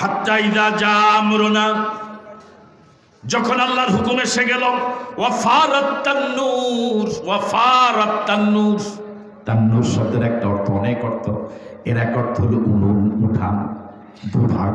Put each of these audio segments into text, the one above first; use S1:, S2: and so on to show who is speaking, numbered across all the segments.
S1: হাত্তা ইদা যা আমরুনা যখন আল্লাহর হুকুম এসে গেল তান্নুর
S2: শব্দের একটা অর্থ অনেক অর্থ। এর এক অর্থ হলো উনুন উঠান ভূভাগ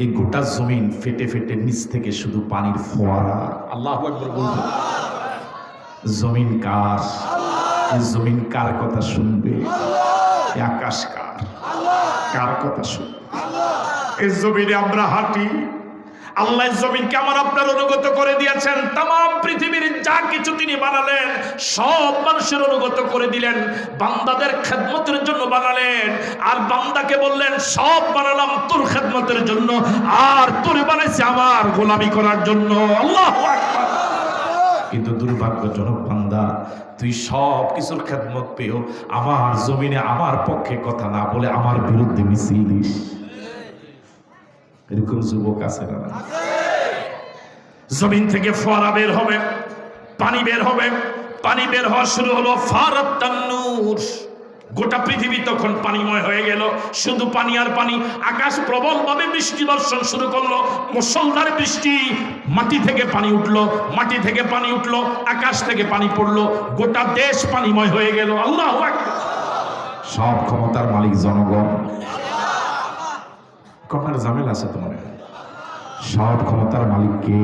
S2: এই গোটা জমিন ফেটে ফেটে নিচ থেকে শুধু পানির ফোয়ারা। আল্লাহ জমিন কার? জমিন কার কথা শুনবে? আকাশ কার? কার কথা শুনবে?
S1: এই জমিনে আমরা হাঁটি আল্লাহ জমিন কেমন আপনার অনুগত করে দিয়েছেন তাম পৃথিবীর যা কিছু তিনি বানালেন, সব মানুষের অনুগত করে দিলেন, বান্দাদের খেদমতের জন্য বানালেন, আর বান্দাকে বললেন, সব বানালাম তোর খেদমতের জন্য, আর তোরে বানাইছে আমার গোলামি করার জন্য। আল্লাহ
S2: কিন্তু দুর্ভাগ্যজনক বান্দা, তুই সব কিছুর খেদমত পেয়েও আমার জমিনে আমার পক্ষে কথা না বলে আমার বিরুদ্ধে মিছিল দিস এরকম যুবক আছে না?
S1: জমিন থেকে ফোয়ারা বের হবে, পানি বের হবে। পানি বের হওয়া শুরু হলো ফারাত তান্নুর গোটা পৃথিবী তখন পানিময় হয়ে গেল। শুধু পানি আর পানি, আকাশ প্রবলভাবে বৃষ্টি বর্ষণ শুরু করল। মুসলধারে বৃষ্টি, মাটি থেকে পানি উঠল, মাটি থেকে পানি উঠল, আকাশ থেকে পানি পড়ল। গোটা দেশ পানিময় হয়ে গেল। আল্লাহ
S2: সব ক্ষমতার মালিক জনগণ। কটার ঝামেলা আছে তোমার সব ক্ষমতার মালিককে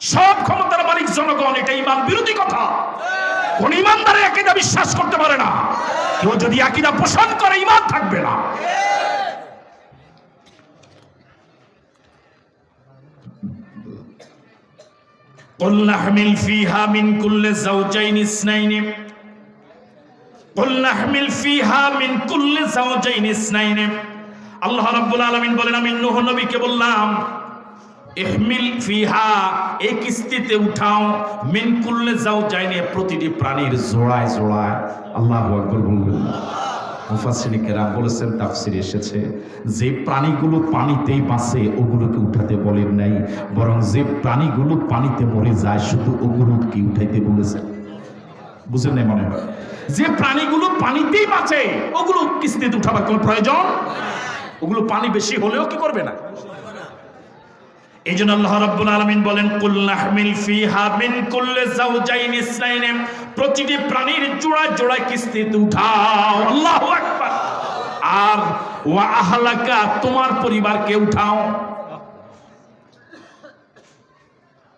S1: সব ক্ষমতার মালিক জনগণ এটা ইমান বিরোধী কথা কোন ইমানদারে একইদা বিশ্বাস করতে পারে না কেউ যদি একইদা পোষণ করে ইমান থাকবে না قل نحمل فيها من كل زوجين اثنين قل نحمل فيها من كل زوجين اثنين আল্লাহ রাব্বুল আলামিন বলেন, আমি নূহ নবীকে বললাম, ইহমিল ফিহা, এই কিস্তিতে উঠাও, মিন কুল্লে যাও যায়নি প্রতিটি প্রাণীর
S2: জোড়ায় জোড়ায়। আল্লাহ আকবর বলবেন মুফাসিনিকেরা বলেছেন, তাফসির এসেছে, যে প্রাণীগুলো পানিতেই বাঁচে, ওগুলোকে উঠাতে বলেন নাই, বরং যে প্রাণীগুলো পানিতে মরে যায়, শুধু ওগুলোকে উঠাইতে বলেছেন। বুঝেন নাই মনে হয়?
S1: যে প্রাণীগুলো পানিতেই বাঁচে, ওগুলো কিস্তিতে উঠাবার কোনো প্রয়োজন ওগুলো পানি বেশি হলেও কি করবে না? এই জন্য আল্লাহ রাব্বুল আলামিন বলেন, কুল নাহমিল ফিহা মিন কুল্লি যাওজাইন ইসনাইন প্রতিটি প্রাণীর জোড়া জোড়া কিস্তিতে উঠাও। আল্লাহু আকবার। আর ওয়া আহলাকা, তোমার পরিবারকে উঠাও।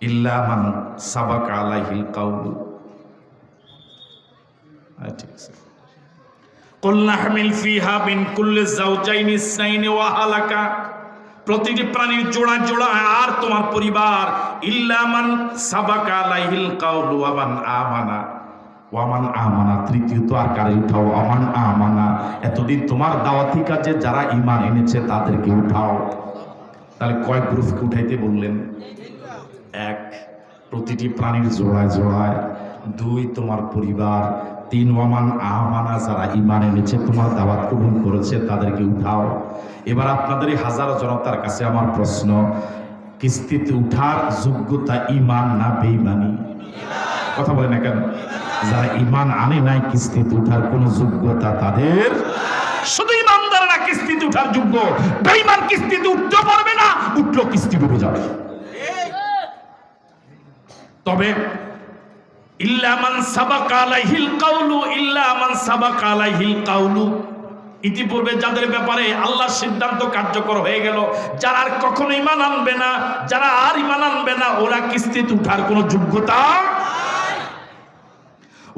S2: ইল্লা মান সাবাকা আলাইহিল কাউলু। ঠিক আছে।
S1: কুল নাহমিল ফিহা মিন কুল্লি যাওজাইন ইসনাইন ওয়া আহলাকা প্রতিটি প্রাণীর জোড়া জোড়া আর তোমার পরিবার ইল্লামান সাবাকা লাইহিল কাউলু ওয়ামান আমানা।
S2: ওয়ামান আমানা, তৃতীয়ত আর কারে উঠাও। আমান আমানা, এতদিন তোমার দাওয়াতি কাজে যারা ইমান এনেছে তাদেরকে উঠাও। তাহলে কয় গ্রুপকে উঠাইতে বললেন? এক, প্রতিটি প্রাণীর জোড়ায় জোড়ায়। দুই, তোমার পরিবার। তিন ওয়ামান আমানা যারা ইমান এনেছে, তোমার দাওয়াত কবুল করেছে, তাদেরকে উঠাও। এবার আপনাদের এই হাজারো জনতার কাছে আমার প্রশ্ন, কিস্তিতে উঠার যোগ্যতা ইমান না বেইমানি কথা বলে না কেন? যারা ইমান আনে নাই, কিস্তিতে উঠার কোনো যোগ্যতা তাদের?
S1: শুধু ইমানদাররা কিস্তিতে উঠার যোগ্য, বেঈমান কিস্তিতে উঠতে পারবে না
S2: উঠল কিস্তি ডুবে যাবে।
S1: তবে ইতিপূর্বে যাদের ব্যাপারে আল্লাহ সিদ্ধান্ত কার্যকর হয়ে গেল, যারা আর কখনো ইমান আনবে না, যারা আর ইমান আনবে না, ওরা কিস্তিতে উঠার কোনো যোগ্যতা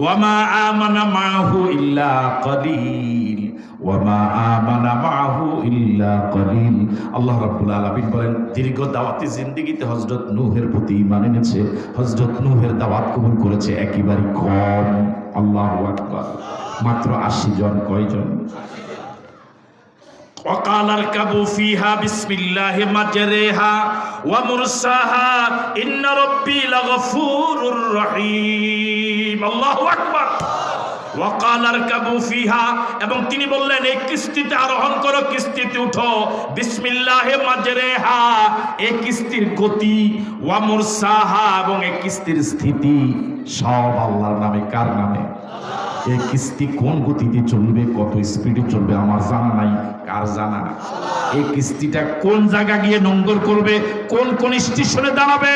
S2: ওয়ামা আমানা মাহু ইল্লা কলিল। ওয়ামা আমানা মাহু ইল্লা কলিল আল্লাহ রাব্বুল আলামিন বলেন দীর্ঘ দাওয়াতি জিন্দেগিতে হযরত নূহের প্রতি ঈমান এনেছে হযরত নূহের দাওয়াত কবুল করেছে একেবারে কম আল্লাহু আকবার মাত্র 80 জন কয়জন
S1: وقال اركبوا فيها بسم الله مجريها ومرساها إن ربي لغفور رحيم الله أكبر এবং তিনি বললেন, এই কিস্তিতে আরোহণ করো, কিস্তিতে উঠো। বিসমিল্লাহে এই কিস্তির গতি এবং এই কিস্তির স্থিতি,
S2: সব আল্লাহর নামে, কার নামে? এই কিস্তি কোন গতিতে চলবে, কত স্পিডে চলবে, আমার জানা নাই। কার জানা এই কিস্তিটা
S1: কোন জায়গা গিয়ে নোংর করবে? কোন কোন স্টেশনে দাঁড়াবে?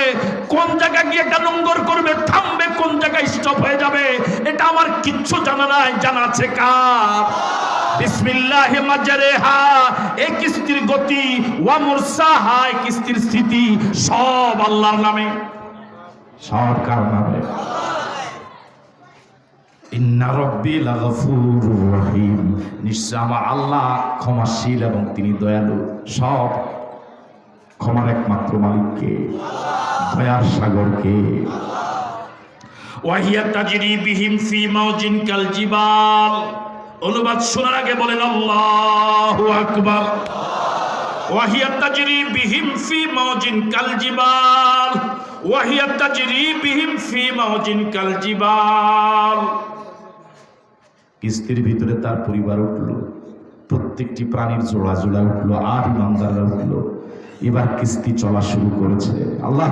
S1: কোন জায়গা গিয়ে এটা নোংর করবে? থামবে, কোন জায়গায় স্টপ হয়ে যাবে? এটা আমার কিচ্ছু জানা নাই। জানা আছে কার? এই গতি, ওয়া কিস্তির স্থিতি সব আল্লাহর নামে।
S2: সরকার নামে? নিশ্চয় আমার আল্লাহ ক্ষমাশীল এবং তিনি দয়ালু। সব ক্ষমার একমাত্র মালিককে, দয়ার সাগরকে।
S1: ওয়াহিয়া তাজরি বিহিম ফি মাউজিন কাল জিবাল। অনুবাদ শোনার আগে বলেন, আল্লাহু আকবার। ওয়াহিয়া তাজরি বিহিম ফি মাউজিন কাল জিবাল। ওয়াহিয়া তাজরি বিহিম ফি মাউজিন কাল জিবাল।
S2: কিস্তির ভিতরে তার পরিবার উঠল, প্রত্যেকটি প্রাণীর জোড়া জোড়া উঠল, আর ইমানদাররা উঠল। এবার কিস্তি চলা শুরু করেছে। আল্লাহ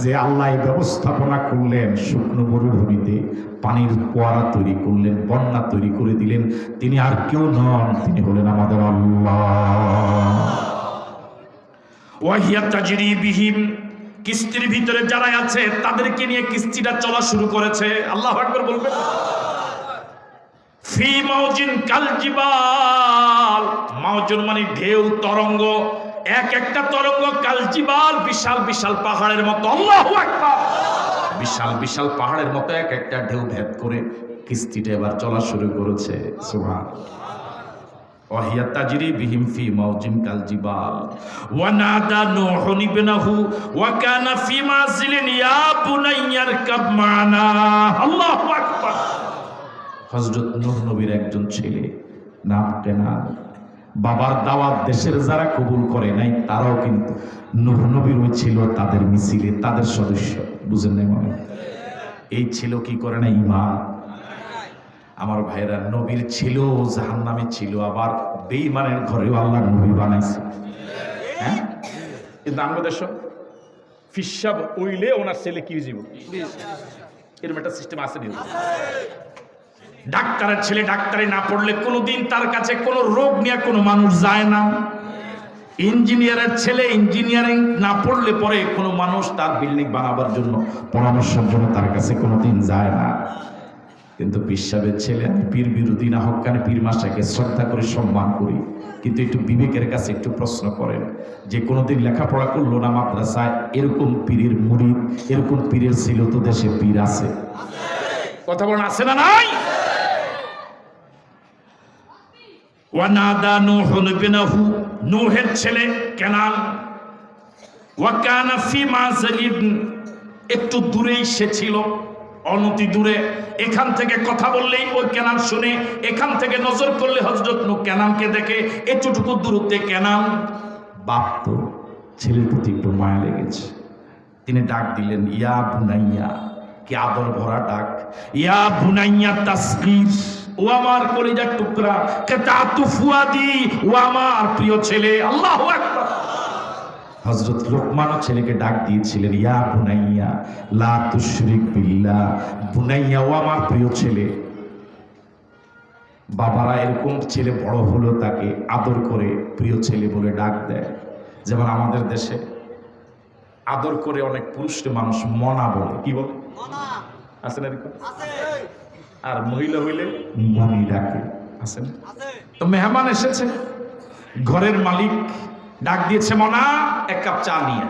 S2: যে আল্লাহ ব্যবস্থাপনা করলেন, শুকনো মরুভূমিতে পানির পোয়ারা তৈরি করলেন, বন্যা তৈরি করে দিলেন, তিনি আর কেউ নন, তিনি হলেন আমাদের আল্লাহ।
S1: কিস্তির ভিতরে যারা আছে, তাদেরকে নিয়ে কিস্তিটা চলা শুরু করেছে। আল্লাহ আকবার বলবেন। ফি মাউজিন কাল জিবাল মাউজুন মানে ঢেউ তরঙ্গ এক একটা তরঙ্গ কাল জিবাল বিশাল বিশাল পাহাড়ের মতো আল্লাহু আকবার
S2: বিশাল বিশাল পাহাড়ের মতো এক একটা ঢেউ ভেদ করে কিস্তিটা এবার চলা শুরু করেছে সুবহান ওয়াহিয়া তাজরি বিহিম ফি মাউজিন কাল জিবাল
S1: ونادى نوح ابنه وكان في منزل يا بني اركب معنا الله اكبر
S2: হজরত নূহ নবীর একজন ছেলে, নাম কেনান বাবার দাওয়াত দেশের যারা কবুল করে নাই, তারাও কিন্তু নূহ নবীর ওই ছিল তাদের মিছিলে, তাদের সদস্য। বুঝেন নাই মনে? এই ছিল কি করে না ইমান? আমার ভাইরা নবীর ছিল জাহান নামে ছিল, আবার বেঈমানের ঘরেও আল্লাহ নবী বানাইছে। হ্যাঁ?
S1: কিন্তু আমাদের দেশ ফিসাব ওইলে ওনার ছেলে কি জীব এরকম একটা সিস্টেম আছে ডাক্তারের ছেলে ডাক্তারে না পড়লে কোনোদিন তার কাছে কোনো রোগ নিয়ে কোনো মানুষ যায় না। ইঞ্জিনিয়ারের ছেলে ইঞ্জিনিয়ারিং না পড়লে পরে কোনো মানুষ তার বিল্ডিং বানাবার জন্য,
S2: পরামর্শের জন্য তার কাছে কোনোদিন যায় না। কিন্তু বিশ্বাবের ছেলে, আমি পীর বিরোধী না হকানে পীর মাসাকে শ্রদ্ধা করে সম্মান করি। কিন্তু একটু বিবেকের কাছে একটু প্রশ্ন করেন, যে কোনোদিন লেখাপড়া করল না মাদ্রাসায়, এরকম পীরের মুড়ি এরকম পীরের ছিল তো দেশে পীর আছে?
S1: কথা বলেন আছে না নাই? ওয়ানাদা নূহুন বিনাহু, নূহের ছেলে কেনান ওয়াকানা ফি মাযালিন একটু দূরেই সে ছিল, অনতি দূরে। এখান থেকে কথা বললেই ওই কেনান শুনে, এখান থেকে নজর করলে হযরত নূহ কেনানকে দেখে, এতটুকু দূরত্বে কেনান
S2: বাপ তো ছেলের প্রতি একটু মায়া লেগেছে। তিনি ডাক দিলেন, ইয়া বুনাইয়া, কি আদর ভরা ডাক।
S1: ইয়া বুনাইয়া তাসগীর। ও আমার কলিজার টুকরা ফুয়াদি ও আমার প্রিয় ছেলে আল্লাহু আকবার।
S2: হজরত লোকমানও ছেলেকে ডাক দিয়েছিলেন ইয়া বুনাইয়া লা তুশরিক বিল্লাহ বুনাইয়া ও আমার প্রিয় ছেলে। বাবারা এরকম ছেলে বড় হলো তাকে আদর করে প্রিয় ছেলে বলে ডাক দেয়। যেমন আমাদের দেশে আদর করে অনেক পুরুষকে মানুষ মনা বলে। কি বলে? আছে না এরকম? আর মহিলা হইলে মনি ডাকে। আছে না?
S1: তো মেহমান এসেছে। ঘরের মালিক ডাক দিয়েছে মনা এক কাপ চা নিয়ে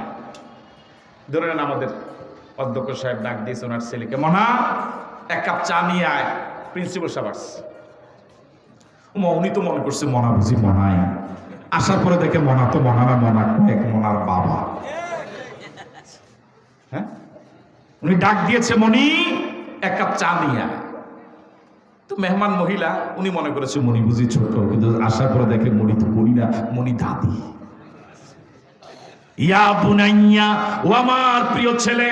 S1: ধরে নেন আমাদের অধ্যক্ষ সাহেব ডাক দিয়েছে ওনার ছেলেকে মনা এক কাপ চা নিয়ে আয় প্রিন্সিপাল সাহেব আসছে।
S2: উনি তো মনে করছে মনা বুঝি মনাই। আসার পরে দেখে মনা তো মনা না মনা এক মনার বাবা।
S1: হ্যাঁ? উনি ডাক দিয়েছে মনি এক কাপ চা নিয়ে আয়। তো মেহমান মহিলা, উনি মনে করেছে
S2: মনি বুঝি ছোট, কিন্তু আসার পরে দেখে মনি তো মনি না মনি দাদি।
S1: ইয়া বুনাইয়া, ও আমার প্রিয় ছেলে,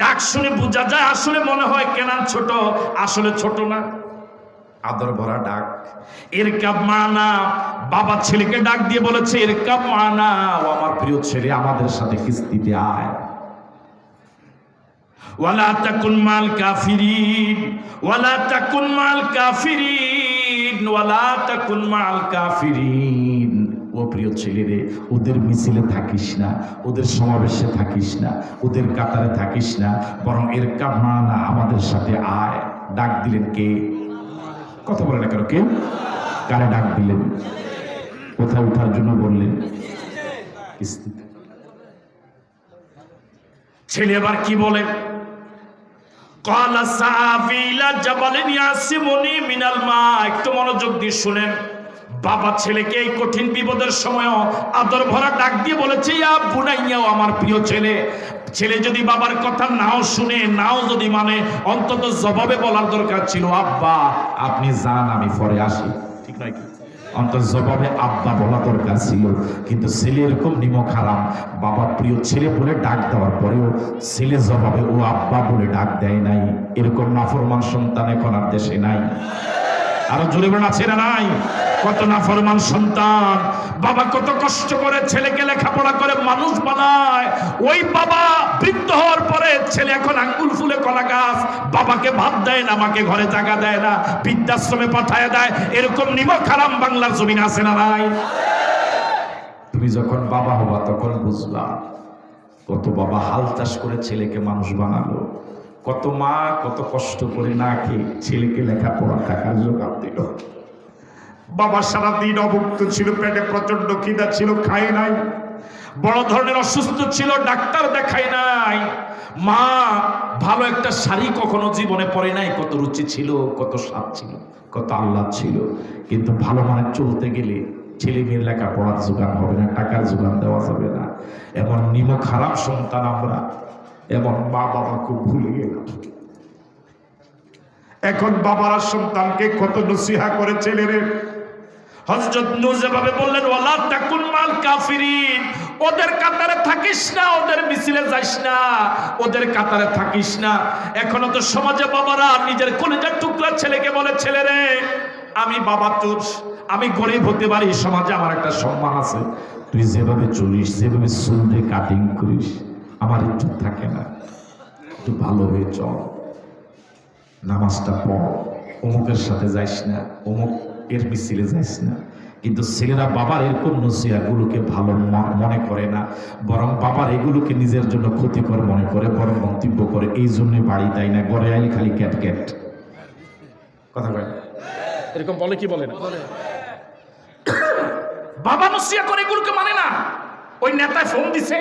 S1: ডাক শুনে বোঝা যায়, আসলে মনে হয় কেনান ছোট, আসলে ছোট না।
S2: আদর ভরা ডাক।
S1: এর কাপ মানা, বাবা ছেলেকে ডাক দিয়ে বলেছে এর কাপ মানা,
S2: ও আমার প্রিয় ছেলে, আমাদের সাথে কিস্তিতে আয়।
S1: ওয়ালা তাকুন মাল কাফিরিন। ওয়ালা তাকুন মাল কাফিরিন, ওয়ালা তাকুন মাল কাফিরিন।
S2: ও প্রিয় ছেলেরে, ওদের মিছিলে থাকিস না, ওদের সমাবেশে থাকিস না, ওদের কাতারে থাকিস না, বরং এর কামনা আমাদের সাথে আয়। ডাক দিলেন কে? কথা বলে না কেন কে? কারে ডাক দিলেন? কোথায় ওঠার জন্য বললেন?
S1: ছেলে আবার কি বলে? কলা সাফিলা জাবালিন ইয়াসিমুনি মিনাল মা। একটু মনোযোগ দিয়ে শুনেন। বাবা ছেলেকে এই কঠিন বিপদের সময়ও আদর ভরা ডাক দিয়ে বলেছে, ইয়া বুনাইয়াও আমার প্রিয় ছেলে ছেলে যদি বাবার কথা নাও শুনে, নাও যদি মানে অন্তত জবাবে বলার দরকার ছিল। আব্বা,
S2: আপনি যান, আমি পরে আসি।
S1: ঠিক নয় কি?
S2: অন্তর জবাবে আব্বা বলা দরকার ছিল। কিন্তু ছেলে এরকম নিমক হারাম। বাবা প্রিয় ছেলে বলে ডাক দেওয়ার পরেও ছেলে জবাবে ও আব্বা বলে ডাক দেয় নাই। এরকম নাফরমান সন্তান এখন আর দেশে নাই।
S1: আরও জোরে আছে না নাই? কত না ফরমান সন্তান। বাবা কত কষ্ট করে ছেলেকে লেখাপড়া করে মানুষ বানায়। ওই বাবা বৃদ্ধ হওয়ার পরে ছেলে এখন আঙ্গুল ফুলে কলা গাছ। বাবাকে ভাত দেয় না, আমাকে ঘরে জায়গা দেয় না, বৃদ্ধাশ্রমে পাঠায় দেয়। এরকম নিমক হারাম বাংলার জমিন আছে না নাই?
S2: তুমি যখন বাবা হবা তখন বুঝবা, কত বাবা হাল চাষ করে ছেলেকে মানুষ বানালো। কত মা কত কষ্ট করে না খেয়ে ছেলেকে লেখাপড়া টাকার জোগাড় দিল।
S1: বাবা সারাদিন অভুক্ত ছিল, পেটে প্রচণ্ড খিদা ছিল, খায় নাই। বড় ধরনের অসুস্থ ছিল, ডাক্তার দেখায় নাই। মা, ভালো একটা শাড়ি কখনো জীবনে পরে নাই, কত রুচি ছিল, কত স্বাদ ছিল,
S2: কত আল্লাহ ছিল। কিন্তু ভালো মানে চলতে গেলে ছেলে মেয়ের লেখাপড়ার যোগান হবে না, টাকার যোগান দেওয়া যাবে না। এমন নিমক খারাপ সন্তান আমরা, এমন মা বাবা খুব ভুলে গেলাম।
S1: এখন বাবারা সন্তানকে কত নসিহা করে ছেলেরে হযরত নূহ যেভাবে বললেন, ওয়ালা তাকুন মাল কাফিরিন। ওদের কাতারে থাকিস না, ওদের মিছিলে যাইস না। ওদের কাতারে থাকিস না। এখনও তো সমাজে বাবারা নিজের কলিজার টুকরা ছেলেকে বলে, ছেলে রে, আমি বাবা তোর, আমি গরিব হতে পারি। সমাজে আমার একটা সম্মান আছে।
S2: তুই যেভাবে চলিস, যেভাবে চুলরে কাটিং করিস, আমার ইজ্জত থাকে না। একটু ভালো হয়ে চল। নামাজটা পড়। অমুকের সাথে যাইস না। অমুক এর মিছিলে যাইস না। কিন্তু ছেলেরা বাবার এরকম নসিয়াগুলোকে ভালো মনে করে না। বরং বাবার এগুলোকে নিজের জন্য ক্ষতিকর মনে করে, বরং মন্তব্য করে, এই জন্য বাড়ি দেয় না গড়ে আইলে খালি ক্যাট ক্যাট। কথা কয়?
S1: এরকম বলে কি বলে না? বাবা নসিয়া করে এগুলোকে মানে না। ওই নেতায় ফোন দিছে।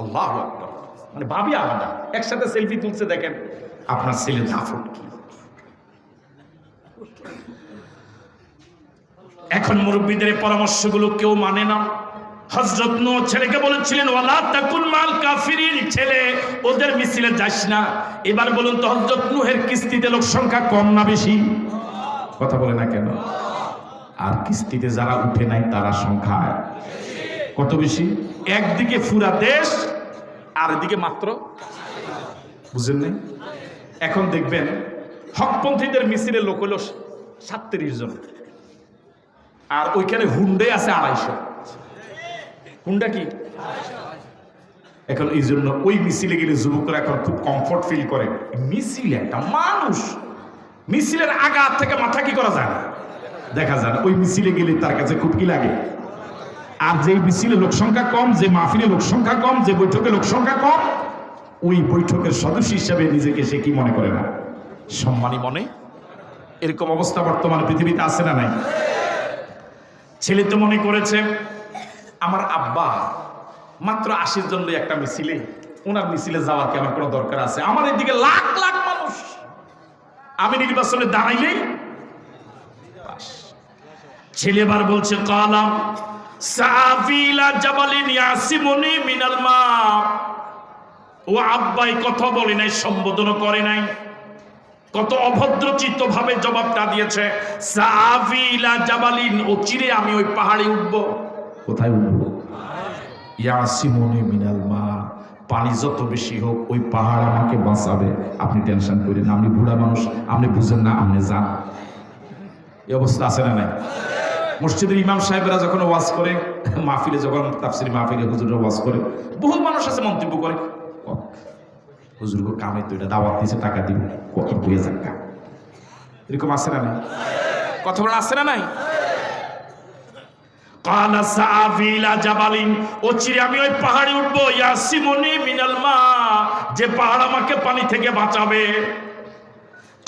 S1: আল্লাহ। মানে ভাবি আলাদা। একসাথে সেলফি তুলছে দেখেন।
S2: আপনার ছেলে দাফট কি?
S1: এখন মুরব্বীদের পরামর্শগুলো কেউ মানে না। হজরত নো ছেলেকে বলেছিলেন, ওয়ালা তাকুন মাল কাফিরিন ছেলে, ওদের মিছিলে যাস না। এবার বলুন তো হজরত নুহের কিস্তিতে লোক সংখ্যা কম না বেশি?
S2: কথা বলে না কেন? আর কিস্তিতে যারা উঠে নাই, তারা সংখ্যায় কত বেশি?
S1: একদিকে ফুরা দেশ, আর এদিকে মাত্র।
S2: বুঝেন নাই?
S1: এখন দেখবেন, হকপন্থীদের মিছিলে লোক হলো সাতত্রিশ জন। আর ওইখানে হুন্ডে আছে আড়াইশো। হুন্ডা কি?
S2: এখন এই জন্য ওই মিছিলে গেলে যুবকরা এখন খুব কমফর্ট ফিল করে।
S1: মিছিল একটা মানুষ। মিছিলের আগা থেকে মাথা কি করা যায় না?
S2: দেখা যায় ওই মিছিলে গেলে তার কাছে খুব কি লাগে? আর যে মিছিলে লোক সংখ্যা কম, যে মাহফিলে লোক সংখ্যা কম, যে বৈঠকে লোক সংখ্যা কম, ওই বৈঠকের সদস্য হিসাবে নিজেকে সে কি মনে করে না?
S1: সম্মানী মনে?
S2: এরকম অবস্থা বর্তমানে পৃথিবীতে আছে না নাই?
S1: ছেলে তো মনে করেছে, আমার আব্বা মাত্র আশির জন্য একটা মিছিলে, ওনার মিছিলে যাওয়ার কি আমার কোনো দরকার আছে? আমার এদিকে লাখ লাখ মানুষ। আমি নির্বাচনে দাঁড়াইলেই। ছেলে এবার বলছে কালাম সাফিলা মা। ও আব্বাই কথা বলে নাই সম্বোধন করে নাই। কত অভদ্রচিত্ত ভাবে জবাবটা দিয়েছে ও চিরে আমি ওই পাহাড়ে উঠবো।
S2: কোথায় উঠবো? মিনাল মা পানি যত বেশি হোক, ওই পাহাড় আমাকে বাঁচাবে। আপনি টেনশন করেন না, আপনি বুড়া মানুষ, আপনি বুঝেন না, আপনি যান। এই অবস্থা আছে না নাই? মসজিদের ইমাম সাহেবেরা যখন ওয়াজ করে, মাহফিলে যখন, তাফসির মাহফিলে হুজুররা ওয়াজ করে, বহু মানুষ আছে মন্তব্য করে হুজুর কামে তো এটা দাওয়াত দিয়েছে, টাকা দিব। কত হয়ে গা। এরকম আছে না নাই? কথা বলেন আছে না নাই?
S1: কালা সাফিলা জাবালিন চিরে আমি ওই পাহাড়ে উঠবো ইয়াসিমনি মিনাল মা, যে পাহাড় আমাকে পানি থেকে বাঁচাবে।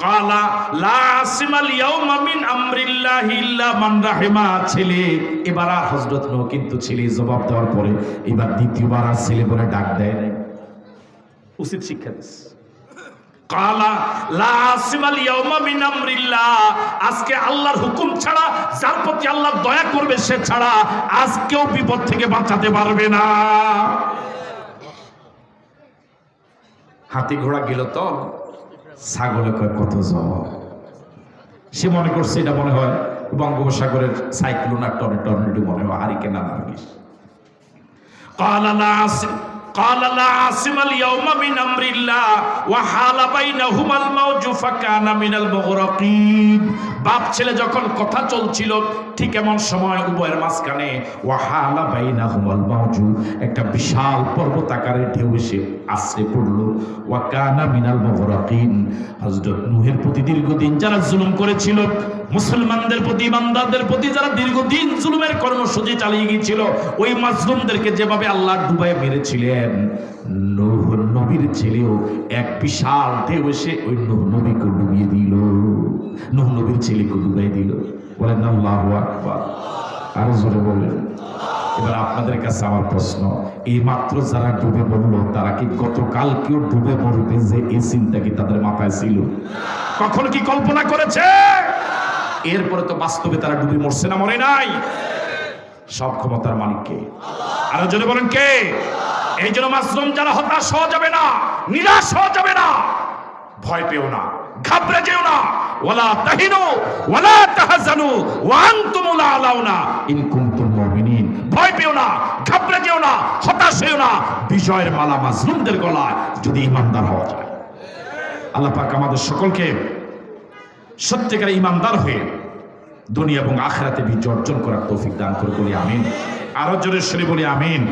S1: কালা, লা আসিমাল ইয়াউমা মিন আমরিল্লাহি ইল্লা মান রাহিমা,
S2: ছেলে, এবার আর হজরত নো কিন্তু ছেলে, জবাব দেওয়ার পরে এবার দ্বিতীয়বার আর ছেলে বলে ডাক দেয় উচিত শিক্ষা দিস।
S1: আজকে আল্লাহর হুকুম ছাড়া আল্লাহ দয়া করবে সে ছাড়া বিপদ থেকে বাঁচাতে পারবে না।
S2: হাতি ঘোড়া গেল তো, ছাগলে কয়, কত সে মনে করছে, এটা মনে হয় বঙ্গোপসাগরের সাইক্লোন আর টর্নেটো মনে হয় হারিকে না কালা
S1: قال لا عاصم اليوم من أمر الله وحال بينهما الموج فكان من المغرقين. বাপ ছেলে যখন কথা চলছিল, ঠিক এমন সময় উভয়ের মাঝখানে
S2: ওয়াহালা বাইনা হুমাল মাউজু, একটা বিশাল পর্বত আকারের ঢেউ এসে আশ্রে পড়ল। ওয়াকানা মিনাল মুগরাকিন। হযরত নূহের প্রতি দীর্ঘদিন যারা জুলুম করেছিল,
S1: মুসলমানদের প্রতি ইমানদারদের প্রতি যারা দীর্ঘদিন জুলুমের কর্মসূচি চালিয়ে গিয়েছিল, ওই মাজলুমদেরকে যেভাবে আল্লাহ
S2: ডুবাই মেরেছিলেন নবীর ছেলেও এক বিশাল ঢেউ এসে ওই নবীকে ডুবিয়ে দিল। নূহ নবীর ছেলেকে ডুবাই দিল। বলেন, আল্লাহু আরও জোরে বলেন। এবার আপনাদের কাছে আমার প্রশ্ন, এই মাত্র যারা ডুবে মরলো, তারা কি গতকাল কেউ ডুবে মরবে যে এই চিন্তা কি তাদের মাথায় ছিল?
S1: কখন কি কল্পনা করেছে?
S2: এরপরে তো বাস্তবে তারা ডুবে মরছে না, মরে নাই। সব ক্ষমতার মালিককে
S1: আরও জোরে বলেন কে? এই জন্য মাসরুম যারা হতাশ হওয়া যাবে না, নিরাশ হওয়া যাবে না। ভয় পেও না, ঘাবড়ে যেও না। ওয়ালা তাহিনু, ওয়ালা তাহজানু, ওয়া আনতুমুল আলাউনা
S2: ইন কুনতুম মুমিনিন।
S1: ভয় পেও না, ঘাবড়ে যেও না, হতাশ হয়েও না। বিজয়ের মালা মাজলুমদের গলায়
S2: যদি ইমানদার হওয়া যায়। আল্লাহ পাক আমাদের সকলকে সত্যিকার ইমানদার হয়ে দুনিয়া এবং আখেরাতে বিজয় অর্জন করার তৌফিক দান করে বলি, আমিন। আরও জোরে সরে বলি, আমিন।